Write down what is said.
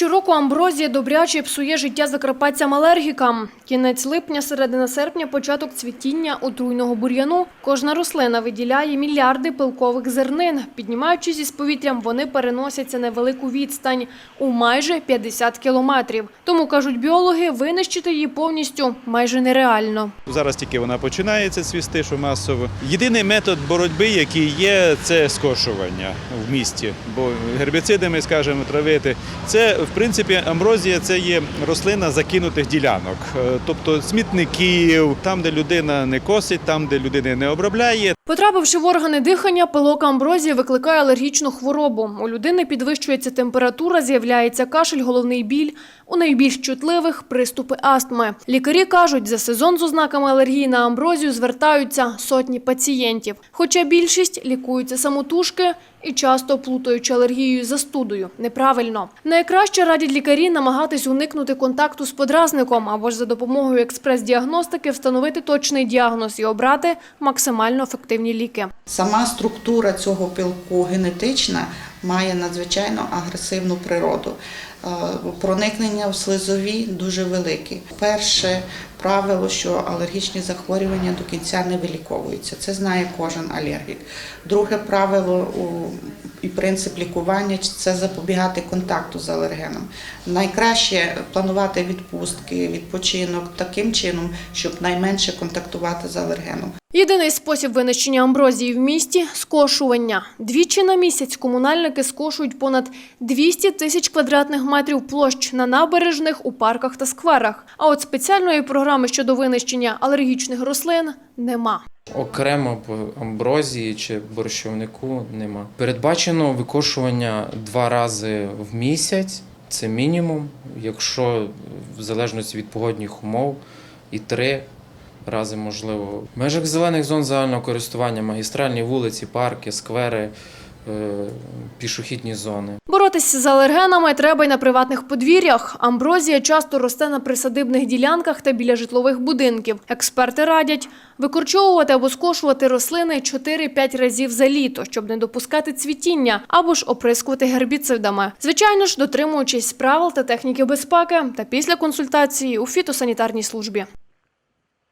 Щороку амброзія добряче псує життя закарпатцям-алергікам. Кінець липня, середина серпня, початок цвітіння отруйного бур'яну. Кожна рослина виділяє мільярди пилкових зернин. Піднімаючись із повітрям, вони переносяться на велику відстань у майже 50 кілометрів. Тому, кажуть біологи, винищити її повністю майже нереально. Зараз тільки вона починається цвісти, що масово. Єдиний метод боротьби, який є, це скошування в місті. Бо гербіцидами, скажімо, травити. Це, в принципі, амброзія це є рослина закинутих ділянок. Е, Тобто смітників, там, де людина не косить, там, де людина не обробляє. Потрапивши в органи дихання, пилок амброзії викликає алергічну хворобу. У людини підвищується температура, з'являється кашель, головний біль. У найбільш чутливих – приступи астми. Лікарі кажуть, за сезон з ознаками алергії на амброзію звертаються сотні пацієнтів. Хоча більшість лікуються самотужки і часто плутаючи алергією за студою. Неправильно. Найкраще радять лікарі намагатись уникнути контакту з подразником або ж за допомогою експрес-діагностики встановити точний діагноз і обрати максимально ефективні ліки. Сама структура цього пилку генетична має надзвичайно агресивну природу. Е, Проникнення в слизові дуже великі. Перше правило, що алергічні захворювання до кінця не виліковуються. Це знає кожен алергік. Друге правило і принцип лікування це запобігати контакту з алергеном. Найкраще планувати відпустки, відпочинок таким чином, щоб найменше контактувати з алергеном. Єдиний спосіб винищення амброзії в місті – скошування. Двічі на місяць комунальники скошують понад 200 тисяч квадратних метрів площ на набережних, у парках та скверах. А от спеціальної програми щодо винищення алергічних рослин нема. Окремо по амброзії чи борщовнику нема. Передбачено викошування два рази в місяць. Це мінімум. Якщо в залежності від погодних умов, і три рази можливо. В межах зелених зон загального користування, магістральні вулиці, парки, сквери, пішохідні зони. Боротися з алергенами треба й на приватних подвір'ях. Амброзія часто росте на присадибних ділянках та біля житлових будинків. Експерти радять викорчовувати або скошувати рослини 4-5 разів за літо, щоб не допускати цвітіння, або ж оприскувати гербіцидами. Звичайно ж, дотримуючись правил та техніки безпеки та після консультації у фітосанітарній службі.